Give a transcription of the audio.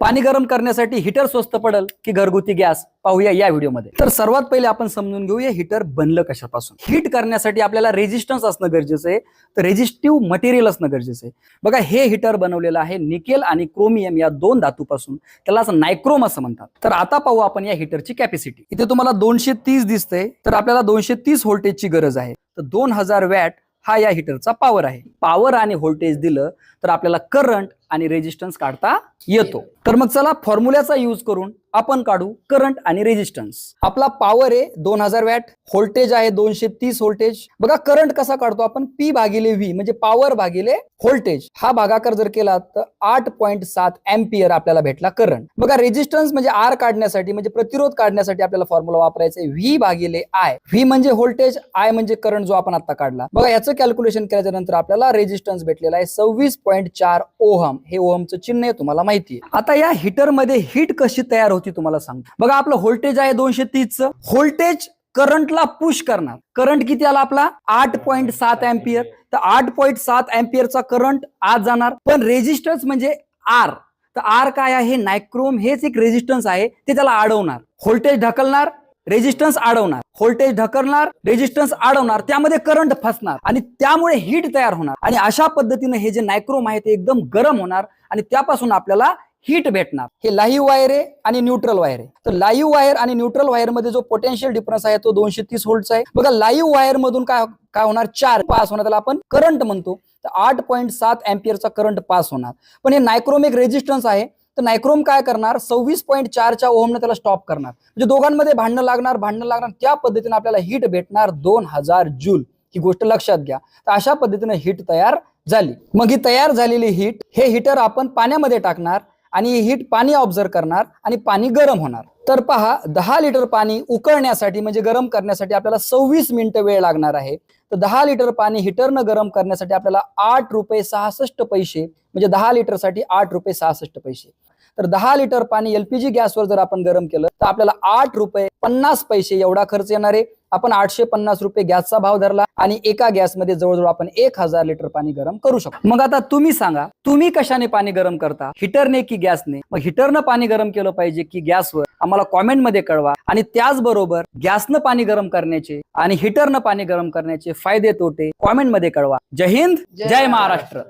पाणी गरम करण्यासाठी हिटर स्वस्त पडेल की घरगुती गॅस? पाहूया या व्हिडिओमध्ये. तर सर्वात पहिले आपण समजून घेऊया हिटर बनलं कशापासून. हीट करण्यासाठी आपल्याला रेजिस्टन्स असणं गरजेचं आहे. तर रेजिस्टिव्ह मटेरियल असणं गरजेचं आहे. बघा हे हिटर बनवलेलं आहे निकेल आणि क्रोमियम या दोन धातूपासून. त्याला असं नायक्रोम असं म्हणतात. तर आता पाहू आपण या हिटरची कॅपॅसिटी इथे तुम्हाला दोनशे तीस दिसतंय. तर आपल्याला दोनशे तीस व्होल्टेजची गरज आहे. तर दोन हजार वॅट हा या हिटरचा पॉवर आहे. पॉवर आणि व्होल्टेज दिलं तर आपल्याला करंट आणि रेजिस्टन्स काढता येतो. तर मग चला फॉर्म्युल्याचा यूज करून आपण काढू करंट आणि रेजिस्टन्स आपला पॉवर आहे दोन हजार वॅट व्होल्टेज आहे दोनशे तीस व्होल्टेज बघा करंट कसा काढतो आपण? पी भागिले व्ही म्हणजे पॉवर भागिले व्होल्टेज हा भागाकार जर केला तर आठ पॉईंट सात एम्पियर आपल्याला भेटला करंट बघा रेजिस्टन्स म्हणजे आर काढण्यासाठी म्हणजे प्रतिरोध काढण्यासाठी आपल्याला फॉर्म्युला वापरायचा आहे. व्ही भागिले आय व्ही म्हणजे व्होल्टेज आय म्हणजे करंट जो आपण आता काढला. बघा याचं कॅल्क्युलेशन केल्याच्यानंतर आपल्याला रेजिस्टन्स भेटलेला आहे सव्वीस पॉईंट चार ओहम. हे ओमचं चिन्ह आहे तुम्हाला माहिती आहे. आता या हिटरमध्ये हीट कशी तयार होती तुम्हाला सांगतो. बघा आपलं व्होल्टेज आहे दोनशे तीसचं. व्होल्टेज करंटला पुश करणार. करंट किती आला आपला? आठ पॉईंट सात अँपियर तर आठ पॉईंट सात अँपियरचा करंट आज जाणार. पण रेजिस्टन्स म्हणजे आर. तर आर काय आहे? नायक्रोम हेच एक रेजिस्टन्स आहे ते त्याला अडवणार. व्होल्टेज ढकलणार रेजिस्टन्स अडवणार व्होल्टेज ढकलणार रेजिस्टन्स अडवणार त्यामध्ये करंट फसणार. आणि त्यामुळे हीट तयार होणार. आणि अशा पद्धतीने हे जे नायक्रोम आहे ते एकदम गरम होणार आणि त्यापासून आपल्याला हीट भेटणार. हे लाईव्ह वायर आहे आणि न्यूट्रल वायर आहे. तर लाईव्ह वायर आणि न्यूट्रल वायरमध्ये जो पोटेन्शियल डिफरन्स आहे तो दोनशे तीस व्होल्टचा आहे. बघा लाईव्ह वायर मधून काय काय होणार? चार पास होणार. त्याला आपण करंट म्हणतो. तर आठ पॉईंट सात अँपियरचा करंट पास होणार. पण हे नायक्रोम एक रेजिस्टन्स आहे. तर नायक्रोम काय करणार? सव्वीस पॉईंट चारच्या ओहमने त्याला स्टॉप करणार. म्हणजे दोघांमध्ये भांडणं लागणार भांडणं लागणार. त्या पद्धतीनं आपल्याला हीट भेटणार दोन हजार जूल ही गोष्ट लक्षात घ्या. तर अशा पद्धतीने हीट तयार झाली. मग ही तयार झालेली हीट हे हीटर आपण पाण्यामध्ये टाकणार आणि ही हीट पाणी ऑब्झर्व करणार आणि पाणी गरम होणार. तर पहा दहा लिटर पाणी उकळण्यासाठी म्हणजे गरम करण्यासाठी आपल्याला सव्वीस मिनिटं वेळ लागणार आहे. तर दहा लिटर पाणी हिटरनं गरम करण्यासाठी आपल्याला आठ रुपये सहासष्ट पैसे म्हणजे दहा लिटरसाठी आठ रुपये सहासष्ट पैसे. तर दहा लिटर पाणी एलपीजी गॅसवर जर आपण गरम केलं तर आपल्याला आठ रुपये पन्नास पैसे एवढा खर्च येणार आहे. आपण आठशे पन्नास रुपये गॅसचा भाव धरला आणि एका गॅसमध्ये जवळजवळ आपण एक हजार लिटर पाणी गरम करू शकतो. मग आता तुम्ही सांगा तुम्ही कशाने पाणी गरम करता? हिटरने की गॅसने? मग हिटरनं पाणी गरम केलं पाहिजे की गॅसवर? आम्हाला कॉमेंटमध्ये कळवा. आणि त्याचबरोबर गॅसनं पाणी गरम करण्याचे आणि हिटरनं पाणी गरम करण्याचे फायदे तोटे कॉमेंटमध्ये कळवा. जय हिंद जय महाराष्ट्र.